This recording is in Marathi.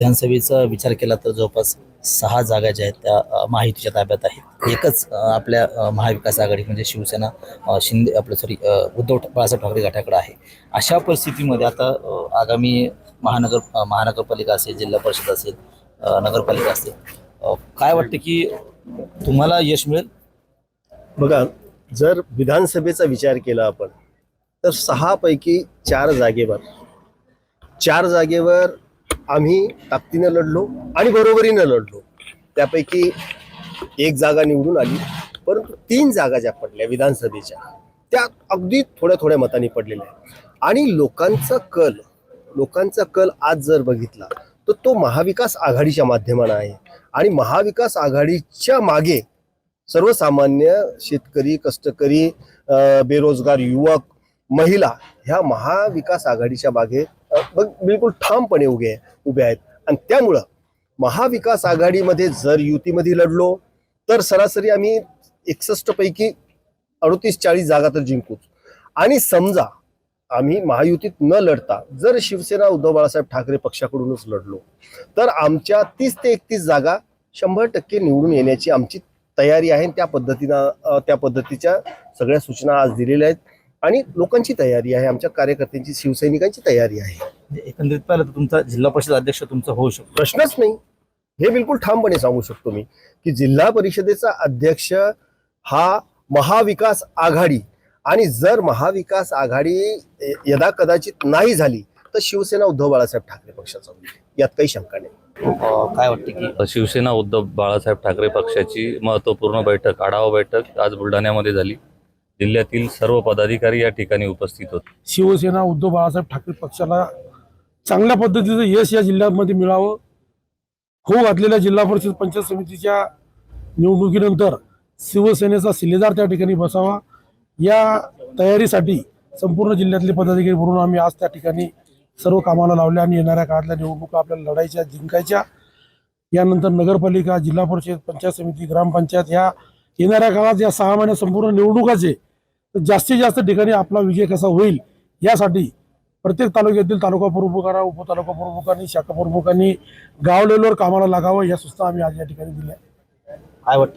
विधानसभेचा विचार केला तर जवळपास सहा जागा ज्या आहेत त्या महायुतीच्या ताब्यात आहेत. एकच आपल्या महाविकास आघाडी म्हणजे शिवसेना शिंदे आपलं सॉरी उद्धव बाळासाहेब ठाकरे गटाकडे आहे. अशा परिस्थितीमध्ये आता आगामी महानगर महानगरपालिका असेल जिल्हा परिषद असेल नगरपालिका असेल काय वाटतं की तुम्हाला यश मिळेल? बघा जर विधानसभेचा विचार केला आपण तर सहापैकी चार जागेवर चार जागेवर आम्ही ताकदीनं लढलो आणि बरोबरीनं लढलो. त्यापैकी एक जागा निवडून आली. परंतु तीन जागा ज्या पडल्या विधानसभेच्या त्या अगदी थोड्या थोड्या मतांनी पडलेल्या आहेत. आणि लोकांचा कल लोकांचा कल आज जर बघितला तर तो महाविकास आघाडीच्या माध्यमानं आहे. आणि महाविकास आघाडीच्या मागे सर्वसामान्य शेतकरी कष्टकरी बेरोजगार युवक महिला ह्या महाविकास आघाडीच्या मागे बिलकुल ठामपणे उभे उभे आहेत. आणि त्यामुळं महाविकास आघाडीमध्ये जर युतीमध्ये लढलो तर सरासरी आम्ही एकसष्ट पैकी अडतीस चाळीस जागा तर जिंकूच. आणि समजा आम्ही महायुतीत न लढता जर शिवसेना उद्धव बाळासाहेब ठाकरे पक्षाकडूनच लढलो तर आमच्या तीस ते एकतीस जागा शंभर टक्के निवडून येण्याची आमची तयारी आहे. त्या पद्धतीनं त्या पद्धतीच्या सगळ्या सूचना आज दिलेल्या आहेत. आणि लोकांची तयारी आहे आमच्या कार्यकर्त्यांची शिवसैनिकांची तयारी आहे. म्हणजे एकंदरीत पाहिलं तर तुमचा जिल्हा परिषद अध्यक्ष तुमचा होऊ शकतो. प्रश्नच नाही. हे बिलकुल ठामपणे सांगू शकतो मी की जिल्हा परिषदेचा अध्यक्ष हा महाविकास आघाडी आणि जर महाविकास आघाडी यदा कदाचित नाही झाली तर शिवसेना उद्धव बाळासाहेब ठाकरे पक्षाचा होईल. यात काही शंका नाही. काय वाटतं की? शिवसेना उद्धव बाळासाहेब ठाकरे पक्षाची महत्त्वपूर्ण बैठक आढावा बैठक आज बुलढाण्यामध्ये झाली. जिल्ह्यातील सर्व पदाधिकारी या ठिकाणी उपस्थित होते. शिवसेना उद्धव बाळासाहेब ठाकरे पक्षाला चांगल्या पद्धतीचं यश या जिल्ह्यामध्ये मिळावं होऊ घातलेल्या जिल्हा परिषद पंचायत समितीच्या निवडणुकीनंतर शिवसेनेचा शिलेदार त्या ठिकाणी बसावा. या तयारीसाठी संपूर्ण जिल्ह्यातले पदाधिकारी म्हणून आम्ही आज त्या ठिकाणी सर्व कामाला लावले आणि येणाऱ्या काळातल्या निवडणुका आपल्याला लढायच्या जिंकायच्या. यानंतर नगरपालिका जिल्हा परिषद पंचायत समिती ग्रामपंचायत ह्या येणाऱ्या काळात या सहा महिन्या संपूर्ण निवडणुकाचे तर जास्तीत जास्त ठिकाणी आपला विजय कसा होईल यासाठी प्रत्येक तालुक्यातील तालुका प्रमुखांना उपतालुका प्रमुखांनी शाखा प्रमुखांनी गाव लेवलवर कामाला लागावं या सूचना आम्ही आज या ठिकाणी दिल्या. काय वाटतं?